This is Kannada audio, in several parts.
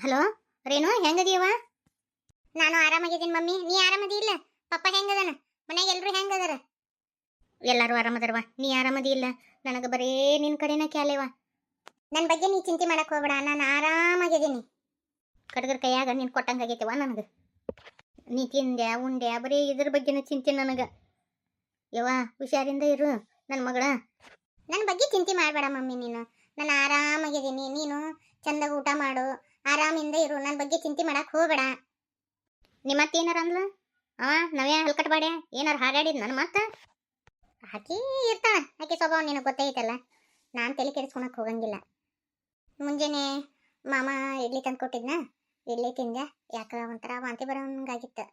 ಹಲೋ, ರೇಣು ಹೆಂಗದೀವ ನಾನು ಆರಾಮಾಗಿದ್ದೀನಿ ಮಮ್ಮಿ. ನೀ ಆರಾಮದಿ ಇಲ್ಲ? ಪಪ್ಪ ಹೆಂಗದನ? ಮನ್ಯಾಗ ಎಲ್ಲರೂ ಹೆಂಗದಾರ? ಎಲ್ಲರೂ ಆರಾಮದಾರವ? ನೀ ಆರಾಮದಿ ಇಲ್ಲ? ನನಗೆ ಬರೇ ನಿನ್ನ ಕಡೆನ ಕ್ಯಾಲೇವ ನನ್ನ ಬಗ್ಗೆ ನೀ ಚಿಂತೆ ಮಾಡಕ್ ಹೋಗ್ಬೇಡ. ನಾನು ಆರಾಮಾಗಿದ್ದೀನಿ. ಕಡಗರ ಕೈಯಾಗ ನೀನು ಕೊಟ್ಟಂಗಾಗೈತೆವ ನನಗೆ. ನೀ ತಿಂದ್ಯಾ, ಉಂಡ್ಯಾ, ಬರೀ ಇದ್ರ ಬಗ್ಗೆನ ಚಿಂತೆ ನನಗೆ. ಯವ್ವ, ಹುಷಾರಿಂದ ಇರು ನನ್ನ ಮಗಳ. ನನ್ನ ಬಗ್ಗೆ ಚಿಂತೆ ಮಾಡಬೇಡ ಮಮ್ಮಿ ನೀನು. ನಾನು ಆರಾಮಾಗಿದ್ದೀನಿ. ನೀನು ಚಂದಾಗ ಊಟ ಮಾಡು. ಆರಾಮಿಂದ ಇರು ನನ್ನ ಬಗ್ಗೆ ಚಿಂತೆ ಮಾಡಕ್ಕೆ ಹೋಗಬೇಡ. ನಿಮ್ಮ ಅತ್ತೆ ಅಂದ್ಲು? ಅವ, ನವ್ಯಾ ಹಲ್ಕಟ್ ಏನಾರು ಹಾರಾಡಿದ್ ನನ್ನ ಮತ್ತ ಆಕಿ ಇರ್ತಾಳ, ಆಕೆ ಸ್ವಭಾವ ನಿನಗೆ ಗೊತ್ತೈತಲ್ಲ, ನಾನು ತಲೆ ಕೆಡಿಸ್ಕೊಳಕ್ ಹೋಗಂಗಿಲ್ಲ. ಮುಂಜಾನೆ ಮಾಮ ಇಡ್ಲಿ ತಂದು ಕೊಟ್ಟಿದ್ನ, ಇಡ್ಲಿ ತಿಂದೆ ಯಾಕ ಒಂಥರ ವಾಂತಿ ಬರೋಂಗಾಗಿತ್ತು.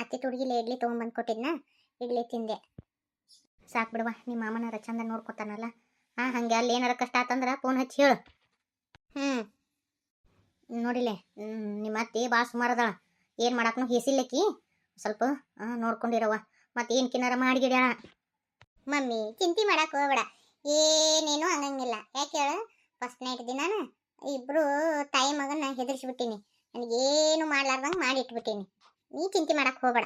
ಅತ್ತಿ ತುಡುಗಿಲೆ ಇಡ್ಲಿ ತೊಗೊಂಬಂದು ಕೊಟ್ಟಿದ್ನ, ಇಡ್ಲಿ ತಿಂದೆ. ಸಾಕು ಬಿಡವ ನಿಮ್ಮ ಮಾಮನಾರ ಚಂದ ನೋಡ್ಕೊತಾನಲ್ಲ. ಹಾಂ ಹಂಗೆ ಅಲ್ಲಿ ಏನಾರ ಕಷ್ಟ ಆತಂದ್ರೆ ಫೋನ್ ಹಚ್ಚಿ ಹೇಳು. ಹ್ಞೂ ನೋಡಿಲೆ ನಿಮ್ಮ ಅತ್ತಿ ಭಾಳ ಸುಮಾರು ಅದಾಳ. ಏನು ಮಾಡಾಕ್ನು ಹೇಸಿಲ್ಲಕ್ಕಿ? ಸ್ವಲ್ಪ ನೋಡ್ಕೊಂಡಿರವ ಮತ್ತೆ ಏನು ಕಿನ್ನಾರ ಮಾಡಿಗಿಡ್ಯಾಳ ಮಮ್ಮಿ, ಚಿಂತೆ ಮಾಡಕ್ ಹೋಗ್ಬೇಡ. ಏನೇನು ಅನ್ನಂಗಿಲ್ಲ. ಯಾಕೆ ಹೇಳು? ಫಸ್ಟ್ ನೈಟ್ ದಿನಾನ ಇಬ್ರು ತಾಯಿ ಮಗನ ಹೆದರ್ಸ್ಬಿಟ್ಟಿನಿ. ನನಗೇನು ಮಾಡ್ಲಾರ್ದಂಗೆ ಮಾಡಿಟ್ಬಿಟ್ಟಿನಿ. ನೀ ಚಿಂತೆ ಮಾಡಕ್ಕೆ ಹೋಗ್ಬೇಡ.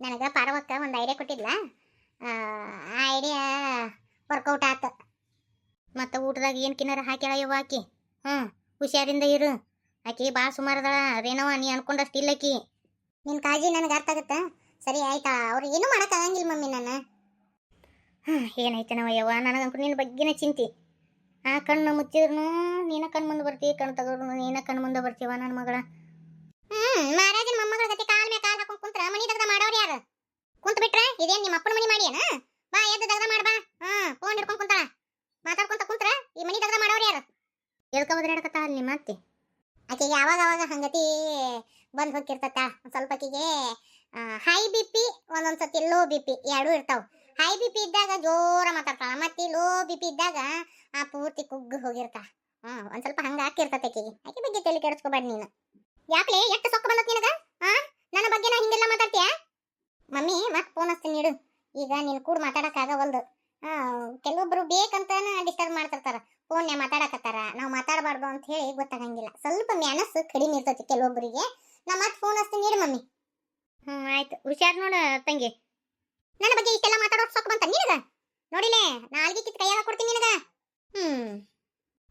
ನನಗೆ ಪಾರವಕ್ಕ ಒಂದು ಐಡಿಯಾ ಕೊಟ್ಟಿದ್ಲ? ಆ ಐಡಿಯಾ ವರ್ಕೌಟ್ ಆತ. ಮತ್ತು ಊಟದಾಗ ಏನು ಕಿನ್ನಾರ ಹಾಕ್ಯಾಳ ಯವ್ವ ಆಕಿ? ಹ್ಞೂ ಹುಷಾರಿಂದ ಇರು. ಆಕಿ ಬಾ ಸುಮಾರದಳ ರೇಣವ ನೀ ಅನ್ಕೊಂಡಷ್ಟು ಇಲ್ಲಕಿ ನಿನ್ನ ಕಾಳಜಿ ನನಗೆ ಅರ್ಥ ಆಗುತ್ತಾ? ಸರಿ ಆಯ್ತಾ ಅವ್ರು ಏನೂ ಮಾಡೋಕ್ಕಾಗಂಗಿಲ್ಲ ಮಮ್ಮಿ ನಾನು. ಹಾಂ ಏನೈತೆ ಯವ್ವ ನನಗಂತೂ ನಿನ್ನ ಬಗ್ಗೆನೇ ಚಿಂತಿ. ಆ ಕಣ್ಣು ಮುಚ್ಚಿದ್ರು ನೀನ ಕಣ್ಣು ಮುಂದೆ ಬರ್ತೀವಿ ಕಣ್ಣು ತಗೋರು ನೀನ ಕಣ್ಣು ಮುಂದೆ ಬರ್ತೀವ ನನ್ನ ಮಗಳ. ಹ್ಮ್ ಮಹಾರಾಜನ ಮೊಮ್ಮಗಳ ಗತಿ ಕಾಲ್ ಮೇಲೆ ಕಾಲ್ ಹಾಕೊಂಡು ಕುಂತ್ರ ಮನಿ ದಗದ ಮಾಡೋರು ಯಾರು? ಕುಂತ ಬಿಟ್ರೆ ಇದೇನ್ ನಿಮ್ಮ ಅಪ್ಪನ ಮನಿ ಮಾಡಿಯನ? ಬಾ ಎದ್ದು ದಗದ ಮಾಡ್ಬಾ ಹಾ ಫೋನ್ ಹಿಡ್ಕೊಂಡ್ ಕುಂತಾಳ. ಮಾತಾಡ್ಕೊಂತ ಕುಂತ್ರ ಈ ಮನಿ ದಗದ ಮಾಡೋರು ಯಾರು? ಎದ್ಕ ಹಿಡ್ಕತ್ತ ಅಲ್ಲಿ ನಿಮ್ಮ ಅತ್ತಿ ಆಕೆಗೆ ಯಾವಾಗ ಅವಾಗ ಹಂಗತಿ ಬಂದು ಹೋಗಿರ್ತತ್ತ ಸ್ವಲ್ಪ ಆಕಿಗೆ ಹೈ ಬಿ ಪಿ ಒಂದೊಂದ್ ಸತಿ ಲೋ ಬಿ ಪಿ ಎರಡೂ ಇರ್ತಾವ. ಹೈ ಬಿ ಪಿ ಇದ್ದಾಗ ಜೋರ ಮಾತಾಡ್ತಾಳ. ಮತ್ತೆ ಲೋ ಬಿ ಪಿ ಇದ್ದಾಗ ಆ ಪೂರ್ತಿ ಕುಗ್ಗು ಹೋಗಿರ್ತಾ ಹ್ಮ್ ಒಂದ್ ಸ್ವಲ್ಪ ಹಂಗ ಹಾಕಿರ್ತತ ಆಕೆಗೆ. ಆಕೆ ಬಗ್ಗೆ ತಲೆ ಕೆಡಿಸ್ಕೋಬೇಡ ನೀನು. ಯಾಕಲೇ, ಎಷ್ಟು ಸೊಕ್ಕ ಬಂದತ್ ನಿನಗ? ಆ, ನನ್ನ ಬಗ್ಗೆ ನಾ ಹಿಂಗೆಲ್ಲ ಮಾತಾಡ್ತೀಯ? ಮಮ್ಮಿ ಮತ್ತೆ ಫೋನ್ ಹಚ್ತೀನಿ ನೀಡು ಈಗ ನೀನು ಕೂಡ ಮಾತಾಡೋಕ್ಕಾಗವಲ್ದು. ಕೆಲವೊಬ್ರು ಬೇಕಂತಾನೆ ಡಿಸ್ಟರ್ಬ್ ಮಾಡ್ತಿರ್ತಾರ. ಫೋನ್ಯ ಮಾತಾಡಕತ್ತಾರ. ನಾವು ಮಾತಾಡಬಾರ್ದು ಅಂತ ಹೇಳಿ ಗೊತ್ತಾಗಂಗಿಲ್ಲ. ಸ್ವಲ್ಪ ಮ್ಯಾನಸ್ಸು ಕಡಿಮೆ ಇರ್ತೈತಿ ಕೆಲವೊಬ್ಬರಿಗೆ ನಾ ಮತ್ತೆ ಫೋನ್ ಹಚ್ತೀನಿ ನೀಡು ಮಮ್ಮಿ. ಹ್ಞೂ ಆಯ್ತು. ಹುಷಾರ್ ನೋಡು ತಂಗಿ. ನನ್ನ ಬಗ್ಗೆ ಇಷ್ಟೆಲ್ಲ ಮಾತಾಡೋ ಸೊಕ್ಕ ಬಂತ ನಿನಗ? ನೋಡಿಲೆ, ನಾಲ್ಗೆ ಕಿತ್ ಕೈಯಾಗ ಕೊಡ್ತೀನಿ ನಿನಗ. ಹ್ಮ್.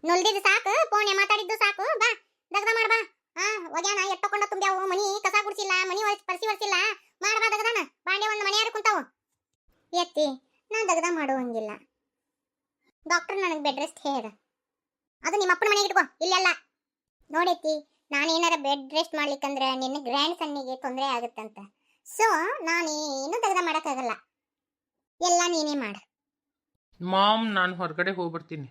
ನೊಲ್ದಿದ್ದು ಸಾಕು ಫೋನ್ಯ ಮಾತಾಡಿದ್ದು ಸಾಕು. ಬಾ, ದಗ್ದ ಮಾಡ್ಬಾ ಹಾಂ ಒಗ್ಯಾನ ಎಟ್ಟಕೊಂಡ ತುಂಬ್ಯಾವು ಮನಿ ಕಸ ಗುಡ್ಸಿಲ್ಲ ಮನಿ ಒಳಸ್ ಪರಿಸಿ ಒರ್ಸಿಲ್ಲ ಮಾಡ್ಬಾ ದಗದಾನ ಬಾಂಡೆ ಒಂದು ಮನೆಯಾರು ಕುಂತಾವು ಎತ್ತಿ ನಾ ದಗದ ಮಾಡುವಂಗಿಲ್ಲ ಡಾಕ್ಟರ್ ನನಗೆ ಬೆಡ್ ರೆಸ್ಟ್ ಹೇಳ್ದ ಅದು? ನಿಮ್ಮ ಅಪ್ಪನ ಮನೆಗೆ ಇಟ್ಕೋ ಇಲ್ಲೆಲ್ಲ ನೋಡೈತಿ ನಾನೇನಾರ ಬೆಡ್ ರೆಸ್ಟ್ ಮಾಡ್ಲಿಕ್ಕಂದ್ರೆ ನಿನ್ನ ಗ್ರ್ಯಾಂಡ್ ಸನ್ನಿಗೆ ತೊಂದರೆ ಆಗುತ್ತಂತ. ಸೊ ನಾನೇನು ತೆಗೆದ ಮಾಡೋಕ್ಕಾಗಲ್ಲ. ಎಲ್ಲ ನೀನೇ ಮಾಡು. ಮಾಮ್ ನಾನು ಹೊರಗಡೆ ಹೋಗ್ಬಿಡ್ತೀನಿ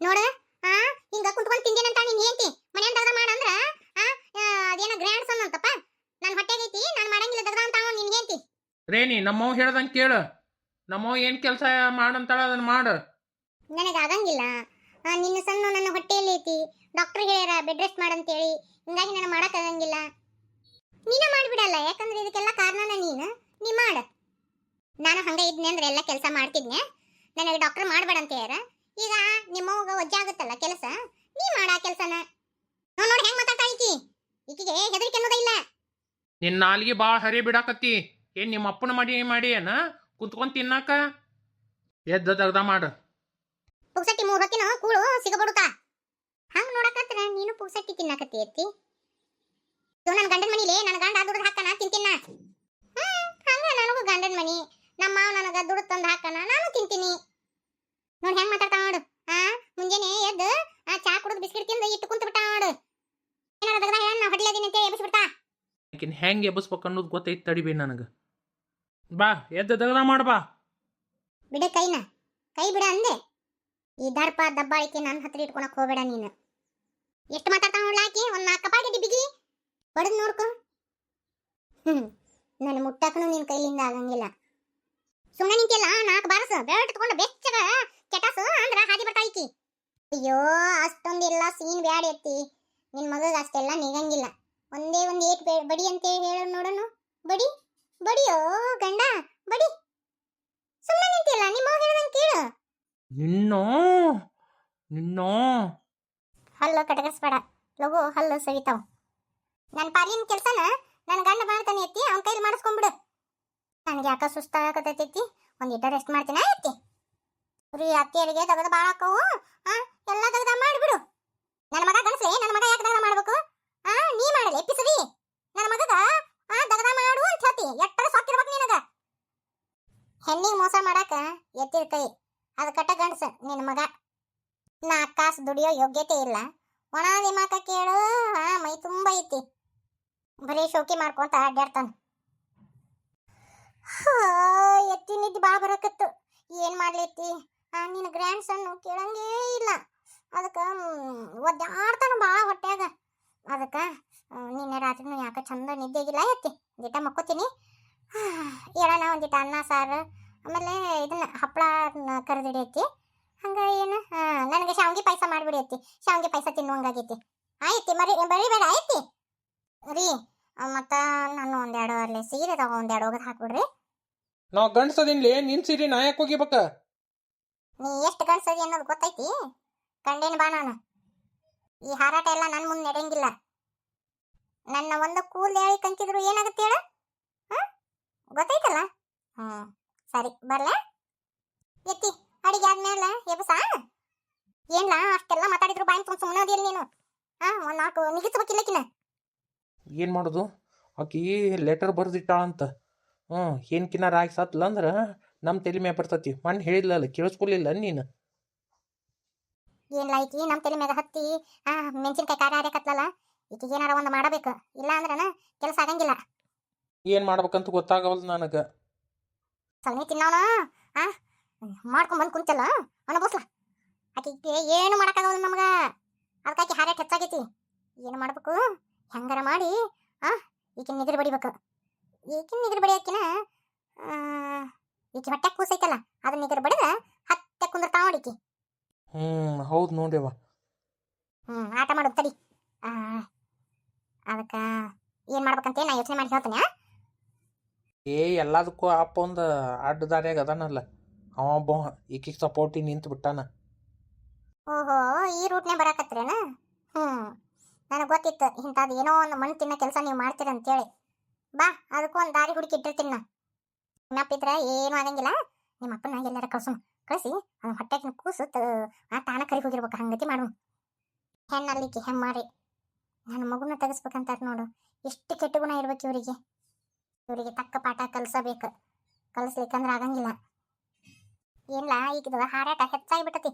ನೋಡ ಆ ಹಿಂಗ ಕುಂತ್ಕೊಂಡು ತಿಂದೇನಂತ ನೀನ್ ಹೇಳ್ತಿ. ಮನೆಯನ್ನು ತೆಗೆದ ಮಾಡಂದ್ರ ಆ ಅದೇನೋ ಗ್ರ್ಯಾಂಡ್ ಸನ್ ಅಂತಪ್ಪ ನನ್ನ ಹೊಟ್ಟೆಗೈತಿ ನಾನು ಮಾಡಂಗಿಲ್ಲ ತೆಗೆದ ಅಂತ ನೀನ್ ಏಂತಿ ಹೇಳ್ತಿ. ರೇಣಿ ನಮ್ಮವ್ ಹೇಳ್ದಂಗೆ ಕೇಳು. ನಮ್ಮವ್ ಏನು ಕೆಲಸ ಮಾಡಂತಾಳ ಅದನ್ನ ಮಾಡು. ನನಗೆ ಆಗಂಗಿಲ್ಲ ನಿನ್ನ ಸಣ್ಣ ನನ್ನ ಹೊಟ್ಟೆಯಲ್ಲಿ ಐತಿ. ಡಾಕ್ಟರ್ ಹೇಳ್ಯಾರ ಬೆಡ್ ರೆಸ್ಟ್ ಮಾಡಂತೇಳಿ. ಹಿಂಗಾಗಿ ನಾನು ಮಾಡೋಕ್ಕಾಗಂಗಿಲ್ಲ. ನೀನ ಮಾಡಿಬಿಡಲ್ಲ, ಯಾಕಂದ್ರೆ ಇದಕ್ಕೆಲ್ಲ ಕಾರಣನ ನೀನು. ನೀ ಮಾಡ. ನಾನು ಹಂಗೆ ಇದ್ನೆ ಅಂದ್ರೆ ಎಲ್ಲ ಕೆಲಸ ಮಾಡ್ತಿದ್ನೆ. ನನಗೆ ಡಾಕ್ಟರ್ ಮಾಡಬೇಡ ಅಂತ ಹೇಳ್ಯಾರ. ಈಗ ನಿಮ್ಮವ್ಗ ವಜ್ಜೆ ಆಗುತ್ತಲ್ಲ ಕೆಲಸ? ನೀ ಮಾಡ ಕೆಲಸನ. ನೋ ನೋಡಿ, ಹೆಂಗ್ ಮಾತಾಡ್ತಾ ಐತಿ ಈಕಿಗೆ ಹೆದರಿಕೆ ಅನ್ನೋದೇ ಇಲ್ಲ. ನಿನ್ನ ನಾಲ್ಗೆ ಭಾಳ ಹರಿ ಬಿಡಾಕತ್ತಿ. ಏನ್ ನಿಮ್ಮ ಅಪ್ಪನ ಮಾಡಿ ಮಾಡಿ ಏನ ಕುಂತ್ಕೊಂಡ್ ತಿನ್ನಾಕ? ಎದ್ದ ತೆಗ್ದ ಮಾಡು. ಪುಕ್ಸಟ್ಟಿ ಮೂರ್ ಹೊತ್ತಿನ ಕೂಳು ಸಿಗಬಡುತ್ತಾ? ಹಂಗ ನೋಡಕತ್ರ ನೀನು ಪುಕ್ಸಟ್ಟಿ ತಿನ್ನಕತ್ತಿ ಎತ್ತಿ. ಇದು ನನ್ನ ಗಂಡನ ಮನಿಲೇ ನನ್ನ ಗಂಡ ದುಡ್ದು ಹಾಕನ ತಿಂತಿನ? ಹ್ಮ್ ಹಂಗ ನನಗೂ ಗಂಡನ ಮನಿ. ನಮ್ಮ ಮಾವ ನನಗ ದುಡ್ಡು ತಂದು ಹಾಕನ ನಾನು ತಿಂತೀನಿ. ನೋಡಿ ಹೆಂಗ್ ಮಾತಾಡ್ತಾ ನೋಡು. ಹಾ ಮುಂಜಾನೆ ಎದ್ದು ಆ ಚಾ ಕುಡಿದು ಬಿಸ್ಕಿಟ್ ತಿಂದು ಇಟ್ಟು ಕುಂತು ಬಿಟ್ಟ ನೋಡು. ಏನಾರ ದಗದ ಹೇಳ ನಾ ಹೊಡ್ಲೇದಿನಿ ಅಂತ ಎಬ್ಬಿಸ್ಬಿಡ್ತಾ? ಆಕಿನ ಹೆಂಗೆ ಎಬ್ಬಸ್ಬೇಕು ಅನ್ನೋದು ಗೊತ್ತೈತಿ ತಡಿಬಿ ನನಗೆ. ಬಾ ಎದ್ದು ದಗದ ಮಾಡು ಬಾ. ಬಿಡ ಕೈನ. ಕೈ ಬಿಡ ಅಂದೆ. ಈ ದರ್ಪ, ದಬ್ಬಾಳಿಕೆ ನನ್ನ ಹತ್ರ ಇಟ್ಕೊಳಕ್ ಹೋಗಬೇಡ ನೀನು. ಎಷ್ಟು ಮಾತಾಡ್ತಾ ನೋಡ್ಲಾಕಿ ಒಂದ್ ನಾಲ್ಕು ಕಪಾಟಿ ಬಿಗಿ. ಬಡದ್ ನೋಡ್ಕೊ. ಹ್ಮ್ ನನ್ನ ಮುಟ್ಟಕ್ಕನು ನಿನ್ ಕೈಲಿಂದ ಆಗಂಗಿಲ್ಲ. ಸುಮ್ಮನೆ ನಿಂತಿಲ್ಲ ನಾಲ್ಕು ಬಾರಸು ಬೆಲ್ಟ್ ಇಟ್ಕೊಂಡು ಬೆಚ್ಚಗ ಕೆಟಾಸು ಅಂದ್ರ ಹಾದಿ ಬರ್ತಾ ಐಕಿ ಅಯ್ಯೋ, ಅಷ್ಟೊಂದಿಲ್ಲ, ಸೀನ್ ಬ್ಯಾಡ ಎತ್ತಿ. ನಿನ್ ಮಗಗ ಅಷ್ಟೆಲ್ಲ ನಿಗಂಗಿಲ್ಲ. ಒಂದೇ ಒಂದ್ ಏಟ್ ಬಡಿ ಅಂತ ಹೇಳೋ ನೋಡೋನು. ಬಡಿ, ಬಡಿಯೋ ಗಂಡ, ಬಡಿ. ಸುಮ್ಮನೆ ನಿಂತಿಲ್ಲ ನಿಮ್ಮ ಹೇಳಿದಂಗೆ ಕೇಳು. ನಿನ್ನೋ? ನಿನ್ನೋ? ಹಲ್ಲು ಕಟಕರಿಸ್ಬೇಡ ಲಘು ಹಲ್ಲು ಸವಿತಾವ. ನನ್ನ ಪಾಲಿನ ಕೆಲಸನ ನನ್ನ ಗಂಡ ಮಾಡ್ತಾನೆ ಎತ್ತಿ ಅವನ ಕೈಲಿ ಮಾಡಿಸ್ಕೊಂಡ್ಬಿಡು ನನಗೆ ಯಾಕ ಸುಸ್ತಾಗತೈತಿ ಒಂದು ಇಟ್ಟ ರೆಸ್ಟ್ ಮಾಡ್ತೀನಿ ಎತ್ತಿ ರೀ ಅತ್ತಿಯರಿಗೆ ದಗದ ಭಾಳ ಹಾಕವು ಆ, ಎಲ್ಲ ದಗದ ಮಾಡಿಬಿಡು. ನನ್ನ ಮಗ ಗಣಸ್ಲೆ ನನ್ನ ಮಗ ಯಾಕೆ ದಗದ ಮಾಡ್ಬೇಕು? ಆ, ನೀ ಮಾಡಲಿ ಎಪ್ಪಿಸರಿ ನನ್ನ ಮಗಗ, ಆ, ದಗದ ಮಾಡು ಅಂತ ಹೇಳ್ತಿ. ಎಟ್ಟರ ಸೊಕ್ಕಿರ್ಬೇಕು ನಿನಗ. ಹೆಣ್ಣಿಗೆ ಮೋಸ ಮಾಡಾಕ ಎತ್ತಿರ ಕೈ. ಅದು ಕಟ್ಟ ಗಂಡಸ ನಿನ್ನ ಮಗ. ನಾ ಕಾಸು ದುಡಿಯೋ ಯೋಗ್ಯತೆ ಇಲ್ಲ. ಒಣ ದಿಮಾಕ ಕೇಳು. ಆ ಮೈ ತುಂಬ ಐತಿ. ಬರೀ ಶೋಕಿ ಮಾಡ್ಕೊಂತ ಅಡ್ಡಾಡ್ತಾನೆ ಹಾ, ಎತ್ತಿ ನಿದ್ದೆ ಭಾಳ ಬರಕತ್ತು. ಏನು ಮಾಡ್ಲೈತಿ? ನಿನ್ನ ಗ್ರ್ಯಾಂಡ್ ಸನ್ನು ಕೇಳಂಗೇ ಇಲ್ಲ. ಅದಕ್ಕೆ ಒದ್ದಾಡ್ತಾನ ಭಾಳ ಹೊಟ್ಯಾಗ. ಅದಕ್ಕೆ ನಿನ್ನೆ ರಾತ್ರಿನೂ ಯಾಕ ಚಂದ ನಿದ್ದೆಗಿಲ್ಲ ಎತ್ತಿ. ಒಂದಿಟ ಮಕ್ಕೋತೀನಿ. ಹೇಳೋಣ ಒಂದಿಟ ಅನ್ನ ಸಾರು. ಆಮೇಲೆ ಇದನ್ನ ಹಪ್ಪಳ ಕರೆದಿಡೈತಿ. ಹಂಗ ಏನು? ಹಾಂ ನನಗೆ ಶಾವಿಗೆ ಪಾಯಸ ಮಾಡಿಬಿಡಿಯತ್ತಿ ಶಾವಿಗೆ ಪಾಯಸ ತಿನ್ನುವಂಗಾಗೈತಿ. ಆಯ್ತಿ ಮರಿ ಬರಿಬೇಡ ಆಯ್ತಿ? ರೀ ಮತ್ತೆ ನಾನು ಒಂದೆರಡು ಅಲ್ಲಿ ಸೀರೆ ತಗೋ ಒಂದೆರಡು ಹೋಗೋದು ಹಾಕ್ಬಿಡ್ರಿ. ನಾವು ಗಂಡ್ಸದಿನ್ಲಿ ನಿನ್ ಸೀರೆ ನಾ ಯಾಕೆ ಹೋಗಿಬೇಕ ನೀ ಎಷ್ಟು ಗಂಡ್ಸದಿ ಅನ್ನೋದು ಗೊತ್ತೈತಿ? ಕಂಡೇನು ಬಾ ನಾನು. ಈ ಹಾರಾಟ ಎಲ್ಲ ನನ್ನ ಮುಂದೆ ನಡೆಯಂಗಿಲ್ಲ. ನನ್ನ ಒಂದು ಕೂಲ್ ಹೇಳಿ ಕಂಚಿದ್ರು ಏನಾಗುತ್ತೆ ಹೇಳ? ಗೊತ್ತೈತಲ್ಲ? ಹ್ಮ್. ಸರಿ ಬರ್ಲಾ? ಎತ್ತಿ ಅಡಿಗೆ ಆದ್ಮೇಲೆ ಎಬಸಾ? ಏನ್ಲಾ ಅಷ್ಟೆಲ್ಲ ಮಾತಾಡಿದ್ರು ಬಾಯಿ ತುಂಬ ಸುಮ್ಮನೆ ಅದಿರಿ ನೀನು. ಹಾ ಒಂದ್ ನಾಲ್ಕು ನಿಗಿಸ್ಬೇಕಿಲ್ಲಕಿನ ಏನು ಮಾಡೋದು? ಆಕಿ ಲೆಟರ್ ಬರ್ದಿಟ್ಟಾಳಂತ. ಹ್ಞೂ ಏನ್ಕಿನಾರ ಆಗಿ ಸತ್ಲ ಅಂದ್ರೆ ನಮ್ಮ ತಲೆ ಮ್ಯಾಗ ಬರ್ತತಿ. ಮಣ್ಣು ಹೇಳಿಲ್ಲ ಕೇಳಿಸ್ಕೊಲಿಲ್ಲ ನೀನು? ಏನ್ ಲೈಕಿ ನಮ್ಮ ತಲೆ ಮ್ಯಾಗ ಹತ್ತಿ ಆ ಮೆಣಸಿನ್ಕಾಯಿ ಖಾರ ಹಾರಕತ್ಲಲ್ಲ ಈಕಿಗೆ ಏನಾರ ಒಂದು ಮಾಡಬೇಕು. ಇಲ್ಲ ಅಂದ್ರನ ಕೆಲಸ ಆಗಂಗಿಲ್ಲ. ಏನು ಮಾಡ್ಬೇಕಂತ ಗೊತ್ತಾಗವಲ್ದು ನನಗೆ. ಸಗಣಿ ತಿನ್ನೋಣ ಆ? ಮಾಡ್ಕೊಂಡ್ ಬಂದ್ ಕುಂತಲ್ಲ ಅವನ ಬಸ್ಲ? ಆಕೆ ಏನು ಮಾಡೋಕ್ಕಾಗಲ್ಲ ನಮಗ? ಅದಕ್ಕಾಕಿ ಹಾರೇಟ್ ಹೆಚ್ಚಾಗೈತಿ. ಏನು ಮಾಡ್ಬೇಕು? ಹೆಂಗಾರ ಮಾಡಿ ಆ? ಈಕಿನ ನಿದ್ರ ಬಡಿಬೇಕು. ಈಕಿನ ಬಡಿ ಬಡಿಯಾಕಿನ ಈಕೆ ಹೊಟ್ಟೆ ಕೂಸೈತಲ್ಲ ಅದನ್ನ ನಿದ್ರ ಬಡಿದ ಹತ್ತೆ ಕುಂದ್ರ ನೋಡಿಕಿ ಹ್ಮ್ ಹೌದು ನೋಡ್ಯವ ಹ್ಮ್ ಆಟ ಮಾಡೋದು ತಡಿ. ಅದಕ್ಕ ಏನ್ ಮಾಡ್ಬೇಕಂತ ನಾ ಯೋಚನೆ ಮಾಡಿ ಹೇಳ್ತೀನಿ? ಏ, ಎಲ್ಲದಕ್ಕೂ ಅಪ್ಪ ಒಂದು ಅಡ್ಡ ದಾರ್ಯಾಗ ಅದಾನಲ್ಲ. ಅವ ಒಬ್ಬ ಈಕಿಗೆ ಸಪೋರ್ಟಿ ನಿಂತು ಬಿಟ್ಟಾನ. ಓಹೋ, ಈ ರೂಟ್ನೇ ಬರಾಕತ್ರೇನ? ಹ್ಮ್, ನನಗೆ ಗೊತ್ತಿತ್ತು ಇಂಥದ್ದು ಏನೋ ಒಂದು ಮಣ್ಣು ತಿನ್ನೋ ಕೆಲಸ ನೀವು ಮಾಡ್ತೀರ ಅಂತೇಳಿ. ಬಾ, ಅದಕ್ಕೂ ಒಂದು ದಾರಿ ಹುಡುಕಿ ಇಟ್ಟಿರ್ತೀನಿ ನಾ ನೆನಪಿದ್ರೆ ಏನೂ ಆಗಂಗಿಲ್ಲ. ನಿಮ್ಮ ಅಪ್ಪನ ಎಲ್ಲಾರ ಕಳ್ಸು. ಕಳಿಸಿ ಅವನು ಹೊಟ್ಟೆಗೆ ಕೂಸು ಆ ತಾನ ಕರಿ ಹೋಗಿರ್ಬೇಕು, ಹಂಗತಿ ಮಾಡು. ಹೆಣ್ಣಲ್ಲಿಕ್ಕೆ, ಹೆಮ್ಮಾರಿ. ನನ್ನ ಮಗುನ ತೆಗಿಸ್ಬೇಕಂತ ನೋಡು. ಎಷ್ಟು ಕೆಟ್ಟ ಗುಣ ಇರ್ಬೇಕು ಇವರಿಗೆ. ಇವರಿಗೆ ತಕ್ಕ ಪಾಠ ಕಲಿಸಬೇಕು. ಕಲಿಸ್ಲಿಕ್ಕಂದ್ರೆ ಆಗಂಗಿಲ್ಲ. ಏನಿಲ್ಲ ಈಗಿದ ಹಾರಾಟ ಹೆಚ್ಚಾಗಿ ಹೆಚ್ಚಾಗಿಬಿಟ್ಟತಿ.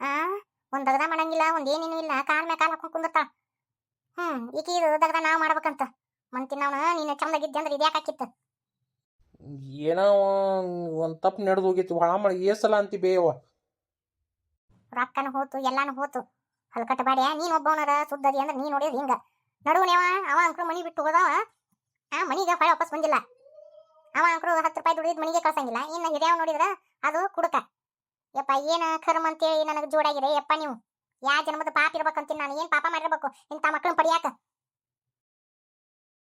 ಆ ಒಂದ್ ದಗದ ಮಾಡಂಗಿಲ್ಲ ಒಂದು ಏನೇನು ಇಲ್ಲ ಕಾಲ್ ಮೇಲೆ ಕಾಲ್ ಹಾಕೊಂಡ್ ಕುಂದಿರ್ತಾಳ. ಹ್ಮ್ ಈಕಿ ಇದು ದಗದ ನಾವ್ ಮಾಡ್ಬೇಕಂತ. ಮಂತಿನವನ ನೀನು ಚಂದಾಗಿದ್ದೆ ಅಂದ್ರೆ ಇದ್ಯಾಕೆ ಹಾಕಿತ್ತು? ಏನೋ ಒಂದು ತಪ್ಪು ನಡೆದು ಹೋಗಿತ್ತು. ಭಾಳ ಮಾಡಿ ಏಸಲ ಅಂತಿ ಬೇವ ರೊಕ್ಕನ ಹೋತು ಎಲ್ಲಾನು ಹೋತು. ಹಲ್ಕಟ್ಟ ಬಾಡ್ಯ ನೀನು ಒಬ್ಬವನರ ಸುದ್ದದಿ ಅಂದ್ರೆ ನೀ ನೋಡಿದ್ರೆ ಹಿಂಗ. ನಡುವನೇವ ಅವ ಅಂಕಲ್ ಮನಿ ಬಿಟ್ಟು ಹೋದವ. ಆ, ಮನಿಗೆ ಹೊಳೆ ವಾಪಸ್ ಬಂದಿಲ್ಲ. ಅವ ಅಂಕರು ಹತ್ತು ರೂಪಾಯಿ ದುಡಿದ್ ಮನಿಗೆ ಕಳ್ಸಂಗಿಲ್ಲ. ಇನ್ನು ಹಿರಿಯವ್ ನೋಡಿದ್ರ ಅದು ಕುಡುಕ. ಯಪ್ಪ, ಏನ ಕರ್ಮ ಅಂತೇಳಿ ನನಗೆ ಜೋಡಾಗಿದೆ ಯಪ್ಪ ನೀವು ಯಾವ ಜನ್ಮದ ಪಾಪ ಇರ್ಬೇಕಂತೀನಿ ನಾನು. ಏನ್ ಪಾಪ ಮಾಡಿರ್ಬೇಕು? ಇಂಥ ಮಕ್ಕಳನ್ನ ಪಡಿಯಾಕ?